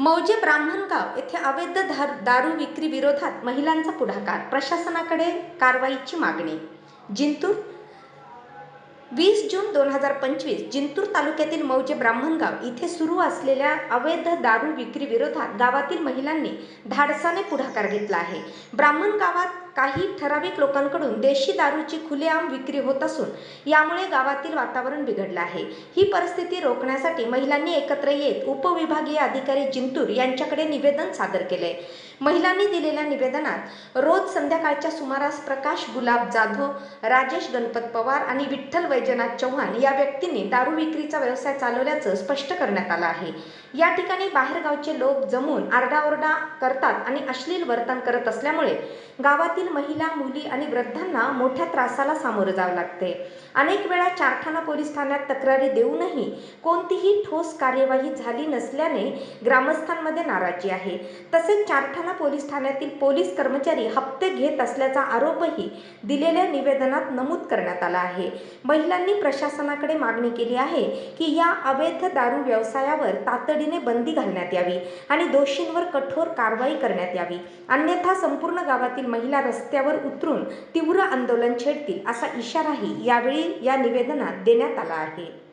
मौजे ब्राह्मणगाव येथे अवैध धार दारू विक्री विरोधात महिलांचा पुढाकार. प्रशासनाकडे कारवाईची मागणी. जिंतूर वीस जून दोन हजार पंचवीस जिंतूर तालुक्यातील मौजे ब्राह्मणगाव इथे सुरू असलेल्या अवैध दारू विक्री विरोधात गावातील महिलांनी धाडसाने पुढाकार घेतला आहे. ब्राह्मण गावात काही ठराविक लोकांकडून देशी दारूची खुलेआम विक्री होत असून यामुळे गावातील वातावरण बिघडलं आहे. ही परिस्थिती रोखण्यासाठी महिलांनी एकत्र येत उपविभागीय अधिकारी जिंतूर यांच्याकडे निवेदन सादर केले. महिलांनी दिलेल्या निवेदनात रोज संध्याकाळच्या सुमारास प्रकाश गुलाब जाधव राजेश गणपत पवार आणि विठ्ठल वैजनाथ चव्हाण या व्यक्तींनी दारू विक्रीचा व्यवसाय चालवल्याचं स्पष्ट करण्यात आलं आहे. या ठिकाणी बाहेरगावचे लोक जमून आरडाओरडा करतात आणि अश्लील वर्तन करत असल्यामुळे गावातील महिला मुली आणि वृद्धांना मोठ्या त्रासाला सामोरं जावं लागते. अनेक वेळा चारठाणा पोलीस ठाण्यात तक्रारी देऊनही कोणतीही ठोस कार्यवाही झाली नसल्याने ग्रामस्थांमध्ये नाराजी आहे. तसेच चारठाणा पोलीस ठाण्यातील पोलीस कर्मचारी हप्ते घेत असल्याचा आरोपही दिलेल्या निवेदनात नमूद करण्यात आला आहे. महिलांनी प्रशासनाकडे मागणी केली आहे की या अवैध दारू व्यवसायावर तातडीने बंदी घालण्यात यावी आणि दोषींवर कठोर कारवाई करण्यात यावी. अन्यथा संपूर्ण गावातील महिला रस्त्यावर उतरून तीव्र आंदोलन छेडतील असा इशाराही यावेळी या निवेदनात देण्यात आला आहे.